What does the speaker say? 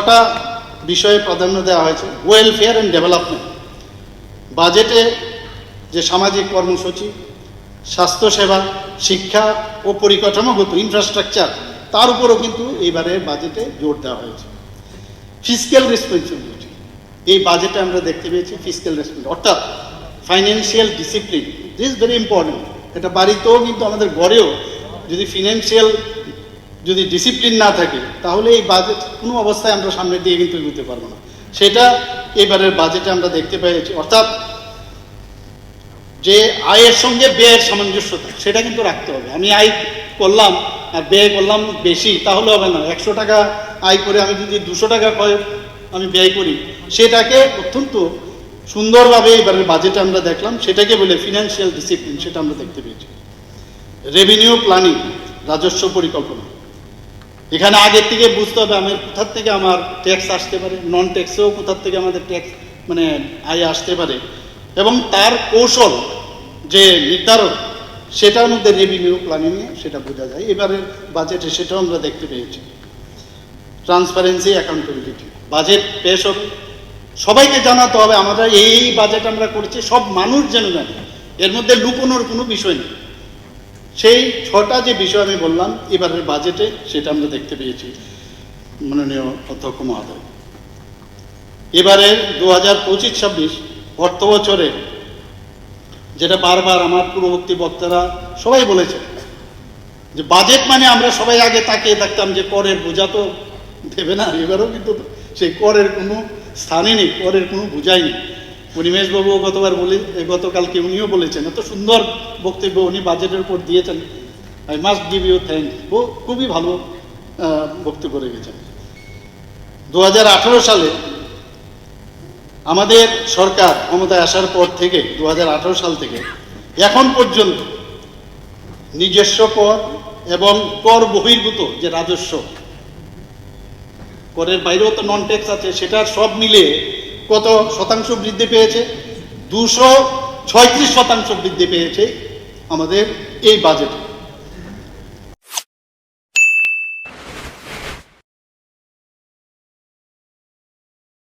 ছটা বিষয়ে প্রাধান্য দেওয়া হয়েছে ওয়েলফেয়ার অ্যান্ড ডেভেলপমেন্ট বাজেটে যে সামাজিক কর্মসূচি, স্বাস্থ্যসেবা, শিক্ষা ও পরিকাঠামোগত ইনফ্রাস্ট্রাকচার তার উপরও কিন্তু এইবারে বাজেটে জোর দেওয়া হয়েছে। ফিজিক্যাল রেসপন্সিবিলিটি এই বাজেটে আমরা দেখতে পেয়েছি ফিজিক্যাল রেসপন্সিবিলিটি অর্থাৎ financial discipline this very important এটা বাড়িতেও কিন্তু আমাদের ঘরেও যদি ফিনান্সিয়াল যদি ডিসিপ্লিন না থাকে, তাহলে এই বাজেট কোনো অবস্থায় আমরা সামনের দিকে কিন্তু এগোতে পারব না। সেটা এবারের বাজেটে আমরা দেখতে পেয়েছি। অর্থাৎ যে আয়ের সঙ্গে ব্যয়ের সামঞ্জস্যতা, সেটা কিন্তু রাখতে হবে। আমি আয় করলাম আর ব্যয় করলাম বেশি, তাহলে হবে না। একশো টাকা আয় করে আমি যদি দুশো টাকা আমি ব্যয় করি, সেটাকে অত্যন্ত সুন্দরভাবে এবারের বাজেটে আমরা দেখলাম। সেটাকে বলে ফিনান্সিয়াল ডিসিপ্লিন সেটা আমরা দেখতে পেয়েছি। রেভিনিউ প্ল্যানিং রাজস্ব পরিকল্পনা। এখানে আগের থেকে বুঝতে হবে আমার কোথার থেকে আমার ট্যাক্স আসতে পারে নন ট্যাক্সেও কোথার থেকে আমাদের ট্যাক্স মানে আয় আসতে পারে। এবং তার কৌশল যে নির্ধারণ, সেটার মধ্যে রেভিনিউ প্ল্যানিংয়ে সেটা বোঝা যায়। এবারের বাজেটে সেটাও আমরা দেখতে পেয়েছি। ট্রান্সপারেন্সি অ্যাকাউন্টেবিলিটি বাজেট পেশ হবে। সবাইকে জানাতে হবে, আমরা এই বাজেট আমরা করেছি, সব মানুষ যেন জানে। এর মধ্যে লুকোনোর কোনো বিষয় নেই। সেই ছটা যে বিষয় আমি বললাম, এবারের বাজেটে সেটা আমরা দেখতে পেয়েছি মাননীয় অধ্যক্ষ মহোদয়। এবারে দু হাজার পঁচিশ ছাব্বিশ অর্থ বছরে যেটা বারবার আমার পূর্ববর্তী বক্তারা সবাই বলেছে যে বাজেট মানে আমরা সবাই আগে তাকিয়ে থাকতাম যে করের বোঝা তো দেবে না, এবারও কিন্তু সেই করের কোনো স্থানই নেই, করের কোনো বোঝাই নেই। পরিমেশবাবু গতবার বলে গতকালকে উনিও বলেছেন, এত সুন্দর বক্তব্য উনি বাজেটের উপর দিয়েছেন। I must give you thank. ও, খুবই ভালো বক্তব্য রেখেছেন। দু হাজার আঠারো সালে আমাদের সরকার ক্ষমতায় আসার পর থেকে দু হাজার আঠারো সাল থেকে, এখন পর্যন্ত নিজস্ব কর এবং কর বহির্ভূত যে রাজস্ব, করের বাইরেও তো নন ট্যাক্স আছে, সেটার সব মিলে কত শতাংশ বৃদ্ধি পেয়েছে? দুশো ছয়ত্রিশ শতাংশ বৃদ্ধি পেয়েছে আমাদের এই বাজেটে